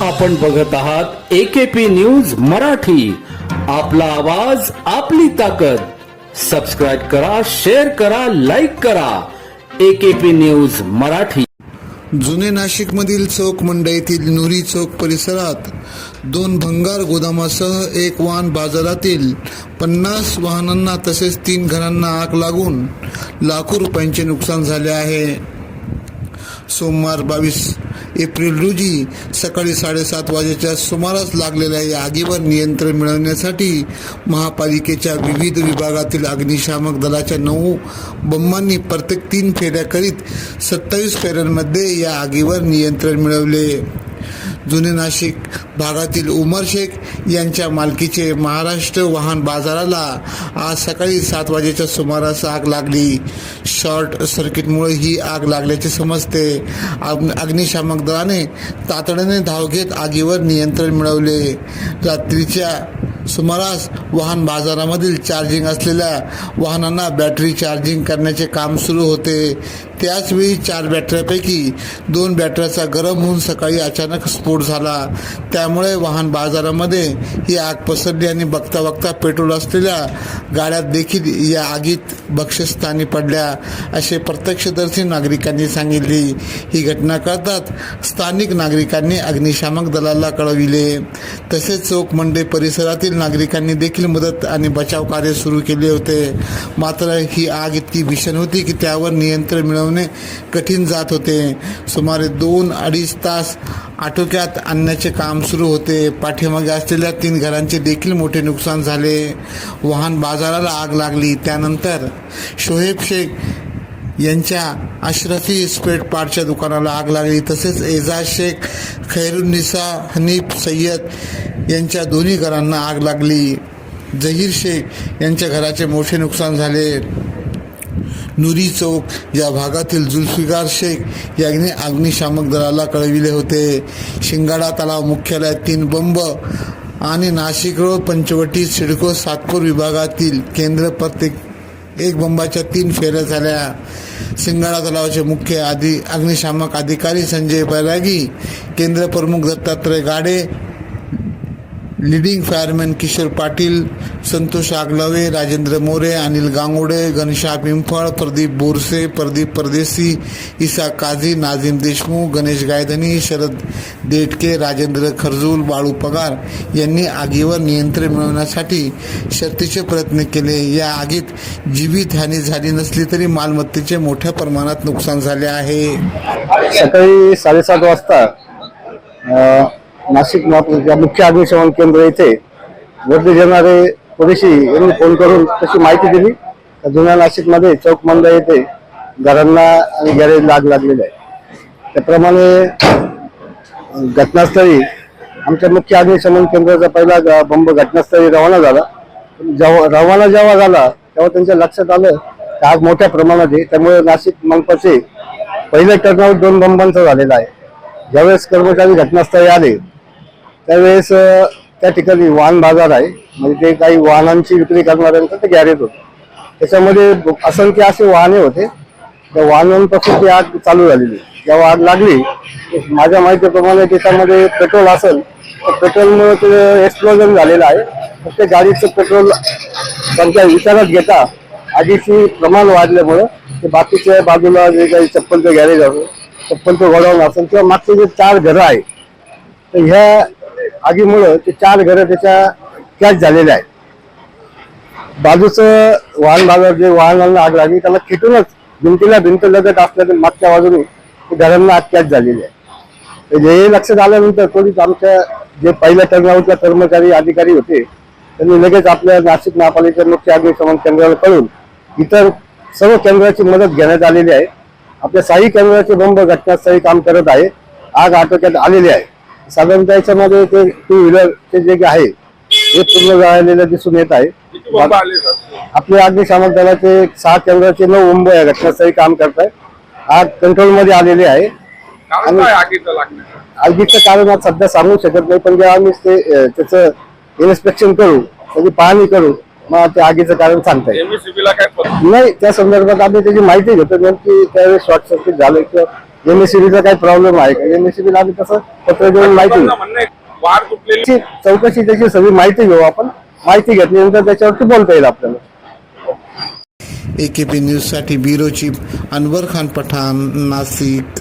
आपण बघत आहात एकेपी न्यूज मराठी. आपला आवाज आपली ताकद. सबस्क्राईब करा शेअर करा लाईक करा. AKP news Marathi. जुने नाशिकमधील चौक मंडईतील नुरी चौक परिसरात दोन भंगार गोदामासह एक वाहन बाजारातील पन्नास वाहनांना तसेच तीन घरांना आग लागून लाखो रुपयांचे नुकसान झाले आहे. सोमवार बावीस एप्रिल रोजी सकाळी साडेसात वाजेच्या सुमारास लागलेल्या या आगीवर नियंत्रण मिळवण्यासाठी महापालिकेच्या विविध विभागातील अग्निशामक दलाच्या नऊ बंबांनी प्रत्येक तीन फेऱ्या करीत सत्तावीस फेऱ्यांमध्ये या आगीवर नियंत्रण मिळवले. जुने नाशिक भागातील उमर शेख यांच्या मालकीचे महाराष्ट्र वाहन बाजाराला आज सकाळी सात वाजेच्या सुमारास आग लागली. शॉर्ट सर्किटमुळे ही आग लागल्याचे समजते. अग्निशामक दलाने तातडीने धाव घेत आगीवर नियंत्रण मिळवले. रात्रीच्या सुमारास वाहन बाजारामधील चार्जिंग असलेल्या वाहनांना बॅटरी चार्जिंग करण्याचे काम सुरू होते. त्याचवेळी चार बॅटऱ्यापैकी दोन बॅटऱ्याचा गरम होऊन सकाळी अचानक स्फोट झाला. त्यामुळे वाहन बाजारामध्ये ही आग पसरली आणि बघता बघता पेट्रोल असलेल्या गाड्यात देखील या आगीत बक्षस्थानी पडल्या असे प्रत्यक्षदर्शी नागरिकांनी सांगितली. ही घटना कळतात स्थानिक नागरिकांनी अग्निशामक दलाला कळविले. तसेच चौक मंडे परिसरातील नागरिकांनी देखील मदत आणि बचाव कार्य सुरू केले होते. मात्र ही आग इतकी भीषण होती की त्यावर नियंत्रण मिळवणे कठीण जात होते. सुमारे दोन अडीच तास आटोक्यात आणण्याचे काम सुरू होते. पाठीमागे असलेल्या तीन घरांचे देखील मोठे नुकसान झाले. वाहन बाजाराला आग लागली. त्यानंतर शोहेब शेख यांच्या अशरफी स्पेट पार्टच्या दुकानाला आग लागली. तसेच एजाज शेख खैरुन्निसा हनीफ सय्यद यांच्या दोन्ही घरांना आग लागली. जहीर शेख यांच्या घराचे मोठे नुकसान झाले. नुरी चौक या भागातील जुल्फिकार शेख यांनी अग्निशामक दलाला कळविले होते. शिंगाडा तलाव मुख्यालयात तीन बंब आणि नाशिक रोड पंचवटी सिडको सातपूर विभागातील केंद्र प्रत्येक एक बंबाच्या तीन फेऱ्या झाल्या. सिंगाळा तलावाचे मुख्य आधी अग्निशामक अधिकारी संजय बैरागी केंद्र प्रमुख दत्तात्रय गाडे लिडिंग फायरमॅन किशोर पाटील संतोष आगलावे राजेंद्र मोरे अनिल गांगोडे घनशा पिंफळ प्रदीप बोरसे प्रदीप परदेसी इसा काझी नाझीम देशमुख गणेश गायधनी शरद देटके राजेंद्र खरजूल बाळू पगार यांनी आगीवर नियंत्रण मिळवण्यासाठी शर्तीचे प्रयत्न केले. या आगीत जीवितहानी झाली नसली तरी मालमत्तेचे मोठ्या प्रमाणात नुकसान झाले आहे. सकाळी साडेसात वाजता नाशिक महापालिका मुख्य अग्निशमन केंद्र येथे वर्दी येणारे पोलिसी यांनी फोन करून तशी माहिती दिली. तर जुन्या नाशिकमध्ये चौक येथे घरांना आणि गॅरेजला आग लागलेली आहे. त्याप्रमाणे घटनास्थळी आमच्या मुख्य अग्निशमन केंद्राचा पहिला ग- बंब घटनास्थळी रवाना झाला. जेव्हा रवाना जेव्हा झाला तेव्हा त्यांच्या लक्षात आलं की आग मोठ्या प्रमाणात आहे. त्यामुळे नाशिक मनपाचे पहिले टर्नआउट दोन बंबांचा झालेला आहे. ज्यावेळेस कर्मचारी घटनास्थळी आले त्यावेळेस त्या ठिकाणी वाहन बाजार आहे. म्हणजे ते काही वाहनांची विक्री करणाऱ्यांचं ते गॅरेज होतं. त्याच्यामध्ये असंख्य असे वाहने होते. त्या वाहनांपासून ती आग चालू झालेली. जेव्हा आग लागली माझ्या माहितीप्रमाणे त्याच्यामध्ये पेट्रोल असेल तर पेट्रोलमुळे ते एक्सप्लोजन झालेलं आहे. फक्त गाडीचं पेट्रोल संख्या विचारात घेता आगीची प्रमाण वाढल्यामुळं ते बाकीच्या बाजूला जे काही चप्पलचं गॅरेज असेल चप्पलचं गोडाऊन असेल किंवा मागचे जे चार घरं आहे तर ह्या आगीमुळं ते चार घरं त्याच्या कॅच झालेले आहेत. बाजूचं वाहन बाजार जे वाहनांना आग लागली त्याला खेटूनच भिंतीला भिंत लगत असल्या मागच्या बाजूने घरांना आग कॅच झालेली आहे. हे लक्षात आल्यानंतर पोलीस आमच्या जे पहिल्या टर्नआउटच्या कर्मचारी अधिकारी होते त्यांनी लगेच आपल्या नाशिक महापालिका मुख्य अग्निशमन केंद्राला कळून इतर सर्व केंद्राची मदत घेण्यात आलेली आहे. आपल्या साई केंद्राचे बंब घटनास्थळी काम करत आहे. आग आटोक्यात आलेली आहे. साधारणतः याच्यामध्ये ते टू व्हीलरचे जे आहे हे पूर्ण जळालेलं दिसून येत आहे. आपल्या अग्निशामक दलाचे सहा केंद्राचे नऊ बंब या घटनास्थळी काम करत आहे. आग कंट्रोलमध्ये आलेली आहे. काय आगीचं कारण आज सध्या सांगू शकत नाही पण जेव्हा आम्ही ते त्याचं इन्स्पेक्शन करू त्याची पाहणी करू मग ते आगीचं कारण सांगता येईल. पत्र नाही त्या संदर्भात आम्ही त्याची माहिती घेतो नेमकी त्यावेळेस शॉर्ट सर्किट झालं किंवा एमएससीबीचा काही प्रॉब्लेम आहे. का एमएससीबीला आम्ही तसं पत्र देऊन माहिती चौकशी त्याची सगळी माहिती घेऊ आपण. माहिती घेतल्यानंतर त्याच्यावरती बोलता येईल आपल्याला. ए के पी न्यूजसाठी ब्युरो चीफ अनवर खान पठाण नाशिक.